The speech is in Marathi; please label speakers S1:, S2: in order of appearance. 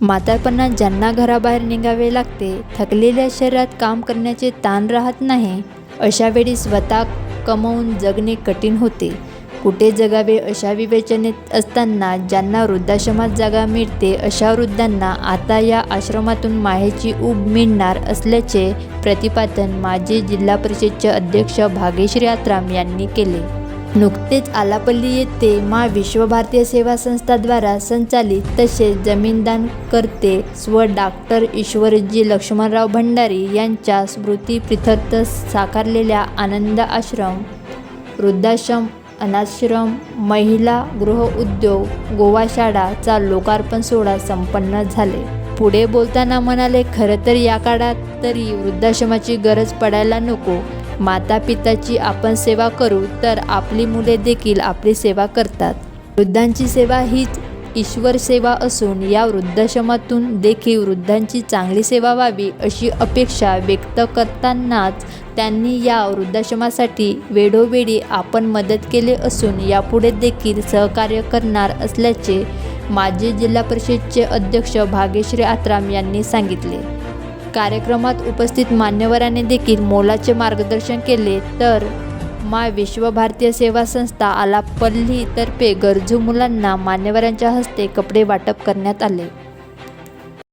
S1: म्हातारपणा ज्यांना घराबाहेर निघावे लागते थकलेल्या शरीरात काम करण्याचे ताण राहत नाही अशावेळी स्वतः कमवून जगणे कठीण होते. कुठे जगावे अशा विवेचनेत असताना ज्यांना वृद्धाश्रमात जागा मिळते अशा वृद्धांना आता या आश्रमातून माहेची ऊब मिळणार असल्याचे प्रतिपादन माजी जिल्हा परिषदचे अध्यक्ष भाग्यश्री आत्राम यांनी केले. नुकतेच आलापल्ली येथे मा विश्वभारतीय सेवा संस्थाद्वारा संचालित तसेच जमीनदान करते स्व डॉक्टर ईश्वरजी लक्ष्मणराव भंडारी यांच्या स्मृती स्मृतीप्रित्यर्थ साकारलेल्या आनंद आश्रम वृद्धाश्रम अनाश्रम महिला गृह उद्योग गोवाशाळाचा लोकार्पण सोहळा संपन्न झाले. पुढे बोलताना म्हणाले खरं तर या काळात तरी वृद्धाश्रमाची गरज पडायला नको. माता पिताची आपण सेवा करू तर आपली मुले देखील आपली सेवा करतात. वृद्धांची सेवा हीच ईश्वर सेवा असून या वृद्धाश्रमातून देखील वृद्धांची चांगली सेवा व्हावी अशी अपेक्षा व्यक्त करतानाच त्यांनी या वृद्धाश्रमासाठी वेळोवेळी आपण मदत केले असून यापुढे देखील सहकार्य करणार असल्याचे माजी जिल्हा परिषदचे अध्यक्ष भाग्यश्री आत्राम यांनी सांगितले. कार्यक्रमात उपस्थित मान्यवरांनी देखील मोलाचे मार्गदर्शन केले. तर मा विश्वभारतीय सेवा संस्था आलापल्लीतर्फे गरजू मुलांना मान्यवरांच्या हस्ते कपडे वाटप करण्यात आले.